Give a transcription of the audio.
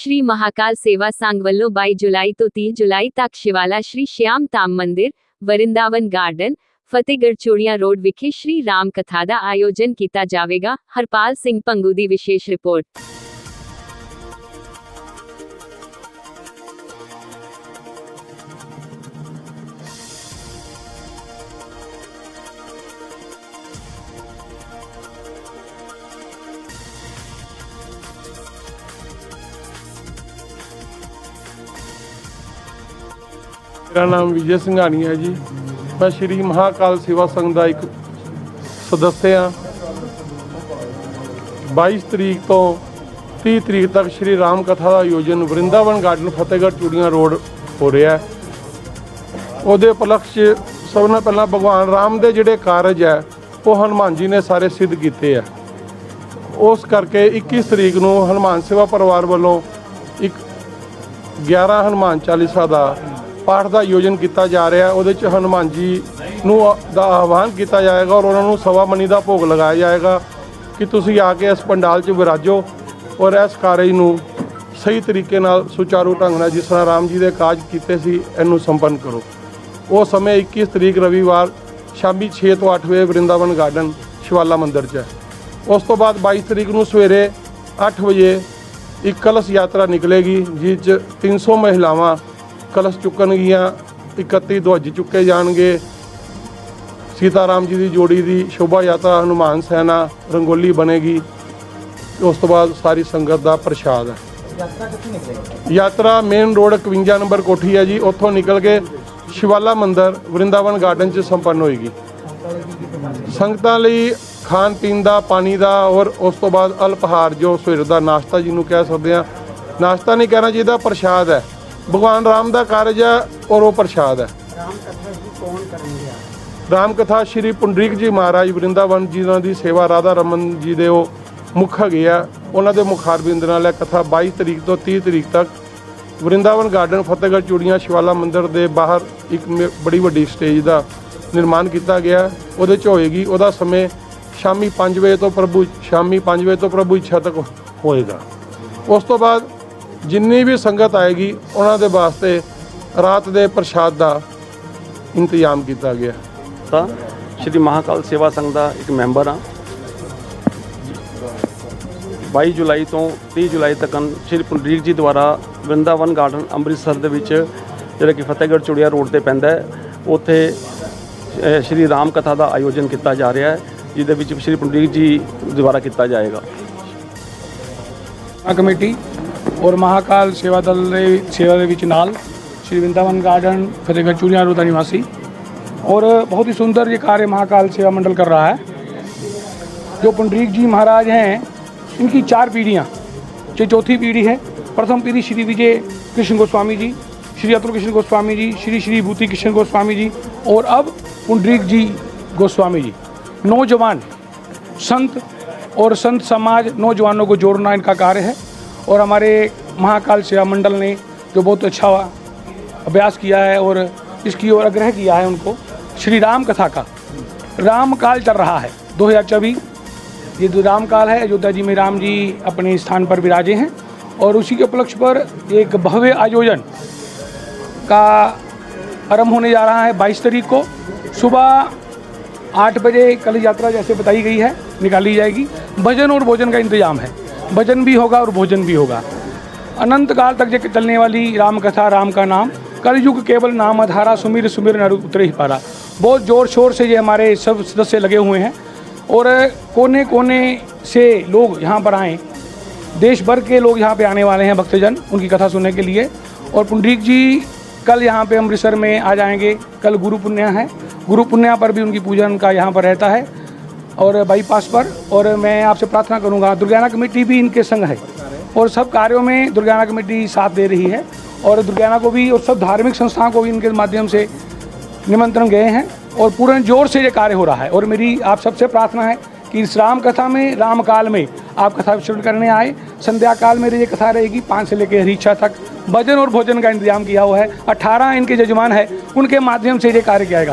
ਸ਼੍ਰੀ ਮਹਾਕਾਲ ਸੇਵਾ ਸੰਘ ਵੱਲੋਂ 22 ਜੁਲਾਈ ਤੋਂ 30 ਜੁਲਾਈ ਤੱਕ ਸ਼ਿਵਾਲਾ ਸ਼੍ਰੀ ਸ਼ਿਆਮ ਧਾਮ ਮੰਦਿਰ ਵਰਿੰਦਾਵਨ ਗਾਰਡਨ ਫਤਿਹਗੜ੍ਹ ਚੂੜੀਆਂ ਰੋਡ ਵਿਖੇ ਸ਼੍ਰੀ ਰਾਮ ਕਥਾ ਦਾ ਆਯੋਜਨ ਕੀਤਾ ਜਾਵੇਗਾ ਹਰਪਾਲ ਸਿੰਘ ਪੰਗੂ ਦੀ ਵਿਸ਼ੇਸ਼ ਰਿਪੋਰਟ ਮੇਰਾ ਨਾਮ ਵਿਜੇ ਸਿੰਘਾਣੀ ਹੈ ਜੀ। ਮੈਂ ਸ਼੍ਰੀ ਮਹਾਕਾਲ ਸੇਵਾ ਸੰਘ ਦਾ ਇੱਕ ਸਦੱਸਿਆ ਹਾਂ। 22 ਤਰੀਕ ਤੋਂ 30 ਤਰੀਕ ਤੱਕ ਸ਼੍ਰੀ ਰਾਮ ਕਥਾ ਦਾ ਆਯੋਜਨ ਵਰਿੰਦਾਵਨ ਗਾਰਡਨ ਫਤਿਹਗੜ੍ਹ ਚੂੜੀਆਂ ਰੋਡ ਹੋ ਰਿਹਾ ਹੈ। ਉਹਦੇ ਉਪਲਕਸ਼ 'ਚ ਸਭ ਨਾਲ ਪਹਿਲਾਂ ਭਗਵਾਨ ਰਾਮ ਦੇ ਜਿਹੜੇ ਕਾਰਜ ਹੈ, ਉਹ ਹਨੂਮਾਨ ਜੀ ਨੇ ਸਾਰੇ ਸਿੱਧ ਕੀਤੇ ਆ ਉਸ ਕਰਕੇ 21 ਤਰੀਕ ਨੂੰ ਹਨੂਮਾਨ ਸੇਵਾ ਪਰਿਵਾਰ ਵੱਲੋਂ ਇੱਕ 11 ਹਨੂਮਾਨ ਚਾਲੀਸਾ ਦਾ ਪਾਠ ਦਾ ਆਯੋਜਨ ਕੀਤਾ ਜਾ ਰਿਹਾ ਉਹਦੇ ਚ ਹਨੂਮਾਨ ਜੀ ਨੂੰ ਦਾ ਆਹਵਾਨ ਕੀਤਾ ਜਾਏਗਾ ਔਰ ਉਹਨਾਂ ਨੂੰ ਸਵਾ ਮਨੀ ਦਾ ਭੋਗ ਲਗਾਇਆ ਜਾਏਗਾ ਕਿ ਤੁਸੀਂ ਆ ਕੇ ਇਸ ਪੰਡਾਲ 'ਚ ਵਿਰਾਜੋ ਔਰ ਇਸ ਕਾਰਜ ਨੂੰ ਸਹੀ ਤਰੀਕੇ ਨਾਲ ਸੁਚਾਰੂ ਢੰਗ ਨਾਲ ਜਿਸ ਤਰ੍ਹਾਂ ਰਾਮ ਜੀ ਦੇ ਕਾਜ ਕੀਤੇ ਸੀ, ਇਹਨੂੰ ਸੰਪੰਨ ਕਰੋ। ਉਹ ਸਮੇਂ 21 ਤਰੀਕ ਰਵੀਵਾਰ ਸ਼ਾਮੀ 6 ਤੋਂ 8 ਵਜੇ ਵਰਿੰਦਾਵਨ ਗਾਰਡਨ, ਸ਼ਿਵਾਲਾ ਮੰਦਿਰ 'ਚ ਹੈ। ਉਸ ਤੋਂ ਬਾਅਦ 22 ਤਰੀਕ ਨੂੰ ਸਵੇਰੇ 8 ਵਜੇ ਇੱਕ ਕਲਸ਼ ਯਾਤਰਾ ਨਿਕਲੇਗੀ, ਜਿਸ 'ਚ 300 ਮਹਿਲਾਵਾਂ ਕਲਸ਼ ਚੁੱਕਣਗੀਆਂ 31 ਧਵਜ ਚੁੱਕੇ ਜਾਣਗੇ। ਸੀਤਾਰਾਮ ਜੀ ਦੀ ਜੋੜੀ ਦੀ ਸ਼ੋਭਾ ਯਾਤਰਾ ਹਨੂਮਾਨ ਸੈਨਾ ਰੰਗੋਲੀ ਬਣੇਗੀ। ਉਸ ਤੋਂ ਬਾਅਦ ਸਾਰੀ ਸੰਗਤ ਦਾ ਪ੍ਰਸ਼ਾਦ ਹੈ। ਯਾਤਰਾ ਮੇਨ ਰੋਡ 51 ਨੰਬਰ ਕੋਠੀ ਹੈ ਜੀ। ਉੱਥੋਂ ਨਿਕਲ ਕੇ ਸ਼ਿਵਾਲਾ ਮੰਦਿਰ ਵਰਿੰਦਾਵਨ ਗਾਰਡਨ 'ਚ ਸੰਪੰਨ ਹੋਏਗੀ। ਸੰਗਤਾਂ ਲਈ ਖਾਣ ਪੀਣ ਦਾ ਪਾਣੀ ਦਾ ਔਰ ਉਸ ਤੋਂ ਬਾਅਦ ਅਲਪਹਾਰ ਜੋ ਸਵੇਰ ਦਾ ਨਾਸ਼ਤਾ ਜਿਹਨੂੰ ਕਹਿ ਸਕਦੇ ਆ ਨਾਸ਼ਤਾ ਨਹੀਂ ਕਹਿਣਾ ਚਾਹੀਦਾ ਪ੍ਰਸ਼ਾਦ ਹੈ। ਭਗਵਾਨ ਰਾਮ ਦਾ ਕਾਰਜ ਹੈ ਔਰ ਉਹ ਪ੍ਰਸ਼ਾਦ ਹੈ। ਰਾਮ ਕਥਾ ਸ਼੍ਰੀ ਪੁੰਡਰੀਕ ਜੀ ਮਹਾਰਾਜ ਵਰਿੰਦਾਵਨ ਜੀ ਦੀ ਸੇਵਾ, ਰਾਧਾ ਰਮਨ ਜੀ ਦੇ ਉਹ ਮੁੱਖ ਹੈਗੇ ਆ। ਉਹਨਾਂ ਦੇ ਮੁਖਾਰਬਿੰਦ ਨਾਲ ਇਹ ਕਥਾ 22 ਤਰੀਕ ਤੋਂ 30 ਤਰੀਕ ਤੱਕ ਵਰਿੰਦਾਵਨ ਗਾਰਡਨ, ਫਤਿਹਗੜ੍ਹ, ਚੂੜੀਆਂ, ਸ਼ਿਵਾਲਾ ਮੰਦਿਰ ਦੇ ਬਾਹਰ ਇੱਕ ਮੇ- ਬੜੀ ਵੱਡੀ ਸਟੇਜ ਦਾ ਨਿਰਮਾਣ ਕੀਤਾ ਗਿਆ। ਉਹਦੇ ਚ ਹੋਏਗੀ, ਉਹਦਾ ਸਮੇਂ ਸ਼ਾਮੀ 5 ਵਜੇ ਤੋਂ ਪ੍ਰਭੂ, ਸ਼ਾਮੀ 5 ਵਜੇ ਤੋਂ ਪ੍ਰਭੂ ਇੱਛਾ ਤੱਕ ਹੋਏਗਾ। ਉਸ ਤੋਂ ਬਾਅਦ ਜਿੰਨੀ ਵੀ ਸੰਗਤ ਆਏਗੀ ਉਹਨਾਂ ਦੇ ਵਾਸਤੇ ਰਾਤ ਦੇ ਪ੍ਰਸ਼ਾਦ ਦਾ ਇੰਤਜ਼ਾਮ ਕੀਤਾ ਗਿਆ। ਤਾਂ ਸ਼੍ਰੀ ਮਹਾਕਾਲ ਸੇਵਾ ਸੰਘ ਦਾ ਇੱਕ ਮੈਂਬਰ ਹਾਂ। 22 ਜੁਲਾਈ ਤੋਂ 30 ਜੁਲਾਈ ਤੱਕ ਸ਼੍ਰੀ ਪੁੰਡਰੀਕ ਜੀ ਦੁਆਰਾ ਵਰਿੰਦਾਵਨ ਗਾਰਡਨ ਅੰਮ੍ਰਿਤਸਰ ਦੇ ਵਿੱਚ ਜਿਹੜਾ ਕਿ ਫਤਿਹਗੜ੍ਹ ਚੂੜੀਆ ਰੋਡ ਤੇ ਪੈਂਦਾ ਹੈ ਉੱਥੇ ਸ਼੍ਰੀ ਰਾਮ ਕਥਾ ਦਾ ਆਯੋਜਨ ਕੀਤਾ ਜਾ ਰਿਹਾ ਹੈ ਜਿਹਦੇ ਵਿੱਚ ਸ਼੍ਰੀ ਪੁੰਡਰੀਕ ਜੀ ਦੁਆਰਾ ਕੀਤਾ ਜਾਏਗਾ। ਆ ਕਮੇਟੀ ਔਰ ਮਹਾਕਾਲ ਸੇਵਾ ਦਲ ਦੇ ਸੇਵਾ ਦੇ ਵਿੱਚ ਨਾਲ ਸ਼੍ਰੀ ਵਰਿੰਦਾਵਨ गार्डन फतेहगढ़ चूड़िया रोड निवासी और बहुत ही सुंदर ये कार्य महाकाल सेवा मंडल कर रहा है जो पुंडरीक जी महाराज हैं इनकी चार पीढ़ियाँ जो चौथी पीढ़ी है प्रथम पीढ़ी श्री विजय कृष्ण गोस्वामी जी श्री अतुल कृष्ण गोस्वामी जी श्री श्री भूति कृष्ण गोस्वामी जी और अब पुंडरीक जी गोस्वामी जी नौजवान संत और संत समाज नौजवानों को जोड़ना इनका कार्य है और हमारे महाकाल सेवा मंडल ने जो बहुत अच्छा अभ्यास किया है और इसकी ओर आग्रह किया है उनको, श्री राम कथा का। राम काल चल रहा है 2024 ये जो राम काल है, अयोध्या जी में राम जी अपने स्थान पर विराजे हैं और उसी के उपलक्ष्य पर एक भव्य आयोजन का आरंभ होने जा रहा है 22 तारीख को। सुबह आठ बजे कल यात्रा जैसे बताई गई है, निकाली जाएगी। भजन और भोजन का इंतज़ाम है। भजन भी होगा और भोजन भी होगा। अनंत काल तक चलने वाली राम कथा राम का नाम, कलयुग केवल नाम अधारा सुमिर सुमिर नर उतरे ही पारा। बहुत ज़ोर शोर से ये हमारे सब सदस्य लगे हुए हैं और कोने कोने से लोग यहाँ पर आएँ। देश भर के लोग यहाँ पे आने वाले हैं भक्तजन उनकी कथा सुनने के लिए। और पुंडरीक जी कल यहाँ पे अमृतसर में आ जाएँगे। कल गुरु पुण्या है। गुरु पुण्या पर भी उनकी पूजन का यहाँ पर रहता है। और बाईपास पर, और मैं आपसे प्रार्थना करूँगा दुर्गाना कमेटी भी इनके संग है। और सब कार्यों में दुर्गाना कमेटी साथ दे रही है, और दुर्गाना को भी, और सब धार्मिक संस्थाओं को भी इनके माध्यम से निमंत्रण गए हैं, और पूर्ण ज़ोर से ये कार्य हो रहा है। और मेरी आप सबसे प्रार्थना है कि इस राम कथा में राम काल में आप कथा श्रवण करने आए। संध्या काल में ये कथा रहेगी, पाँच से लेकर हरीक्षा तक। भजन और भोजन का इंतज़ाम किया हुआ है। अठारह इनके जजमान है, उनके माध्यम से ये कार्य किया